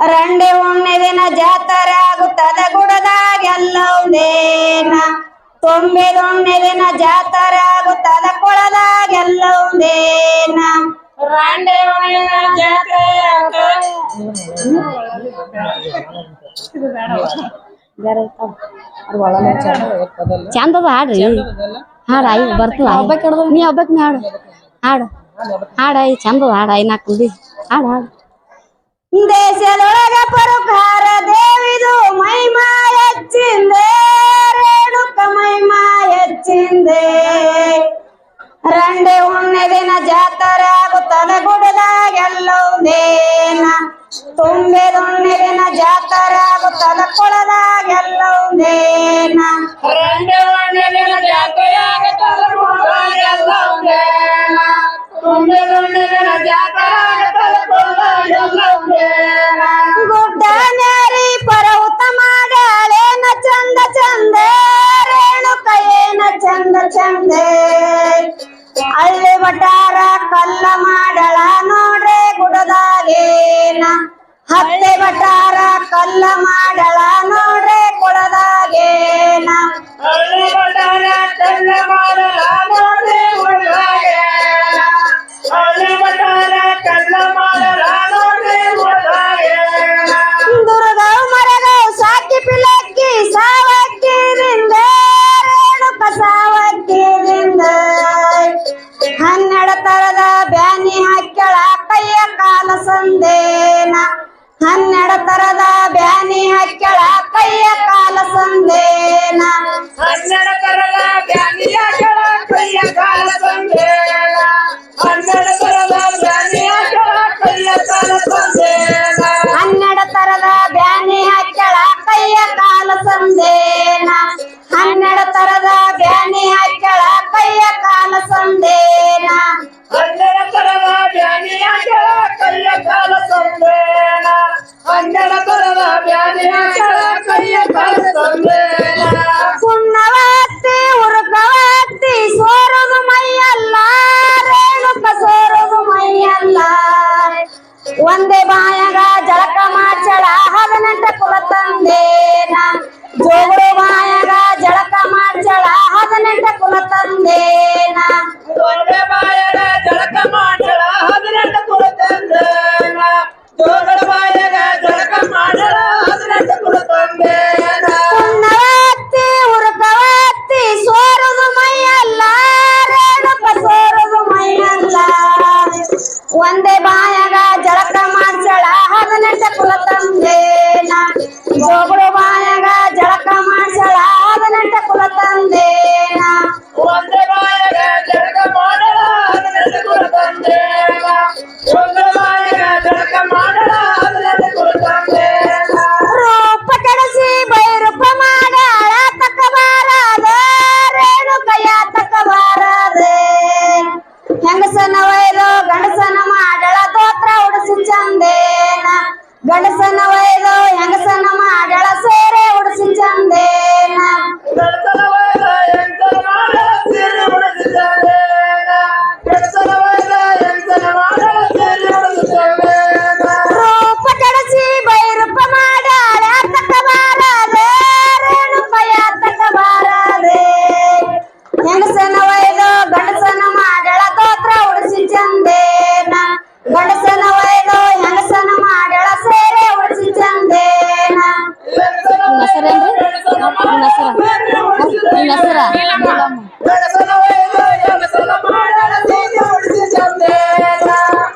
ರಂಡೆ ಒಮ್ಮೆ ದಿನ ಜಾತ್ರೆ ಆಗುತ್ತದೆ ಗುಡದಾಗೆಲ್ಲವುದೇನ ತೊಂಬೆದೊಮ್ಮೆ ದಿನ ಜಾತ್ರೆ ಆಗುತ್ತದೆ ಕೊಳದಾಗೆಲ್ಲವುದೇನ ರಂಡೆ ಜಾತ್ರೆ ಚಂದದ ಹಾಡ್ರಿ ಹಾಡ ಐ ಬರ್ತದ ಹಬ್ಬಕ್ಕೆ ನೀ ಹಬ್ಬಕ್ಕೆ ಹಾಡು. ಹಾಡು. ಹಾಡ ಐ ಚಂದದ ಹಾಡ ಐ ನಾಲ್ಕು ಹಾಡು ಹಾಡು. ರಂಡೆ ಉಣ್ಣೆ ದಿನ ಜಾತ್ರೆ ಆಗುತ್ತದೆ ಗುಡದಾಗೆಲ್ಲೋದೇನ ತುಂಬೆದುಣ್ಣೆ ದಿನ ಜಾತ್ರೆ ಆಗುತ್ತದೆ ಕೊಳದಾಗೆಲ್ಲೋದೇನ ರಾಂಡೆ ಒಣಗಿನ ಜಾತ್ರೆ ಆಗತ್ತದ ಕೊಡದಾಗೆಲ್ಲ ಒಂದೇನ ತುಂಬೆ ದುಂಡಿನ ಜಾತ್ರೆ ಆಗತ್ತದ ಕೊಡದಾಗೆಲ್ಲ ಒಂದೇನ ಗುಡ್ಡ ನ್ಯಾರಿ ಪರವುತ ಮಾಡಾಳೇನ ಚಂದ ಚಂದ ರೇಣುಕ ಏನ ಚಂದ ಚಂದೆ ಹಳ್ಳಿ ಬಟಾರ ಕಲ್ಲ ಮಾಡಳ ನೋಡ್ರೆ ಗುಡದಾಗೇನ. ಹತ್ತೆ ಬಟಾರ ಕಲ್ಲ ಮಾಡಳ ನೋಡ್ರೆ ಒಂದೇ ಬಾಯಾಗ ಜಳಕ ಮಾಡ್ಸಳ ಹದಿನೆಂಟ ಕುಲ ತಂದೇನ. ಬಾಯಗ ಬಾಯಾಗ ಜಳಕ ಮಾಡ್ಸಳ ಹದಿನೆಂಟ ಕುಲ ತಂದೇನ. ಒಂದೇ ಬಾಯಗ ಜಳಕ ಮಾಡಳ ಹದಿನೆಂಟ ಕುಲ ತಂದೇನ. ಜೋಗುಳು ಬಾಯಗ ಜಳಕ ಮಾಡಳ ಹದಿನೆಂಟ ಕುಲ ತಂದೇನ. ಉನ್ನವತ್ತಿ ಉರುಕವತ್ತಿ ಸೋರುದು ಮೈಯಲ್ಲ ರೇಣುಕ ಸೋರುದು ಮೈಯಲ್ಲ ಒಂದೇ ಬಾಯಾಗ ಮಾಡ್ಸಳ ಹದಿನೆಂಟು ಕುಲ ತಂದೇನ ಜೋಗುಳು ಬಾಯಾಗ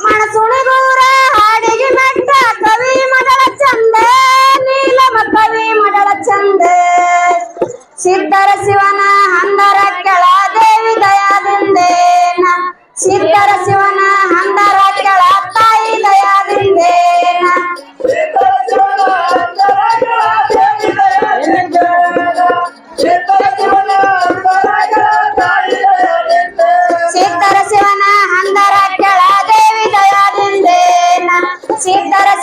ಮಣಸುಣಿಗೂರ ಹಾಡಿಗೆ ಮೆಟ್ಟ ಕವಿ ಮಡಳ ಚಂದ ನೀಲಮ ಕವಿ ಮಡಳ ಚಂದ. ಸಿದ್ಧರ ಶಿವನ ಹಂದರ ಕೆಳ ದೇವಿ ದಯಾದಿಂದೇನ ಸಿದ್ಧರ ಶಿವನ ಹಂದರ ಕೆಳ ತಾಯಿ ದಯಾದಿಂದೇನ ಸಿದ್ಧರ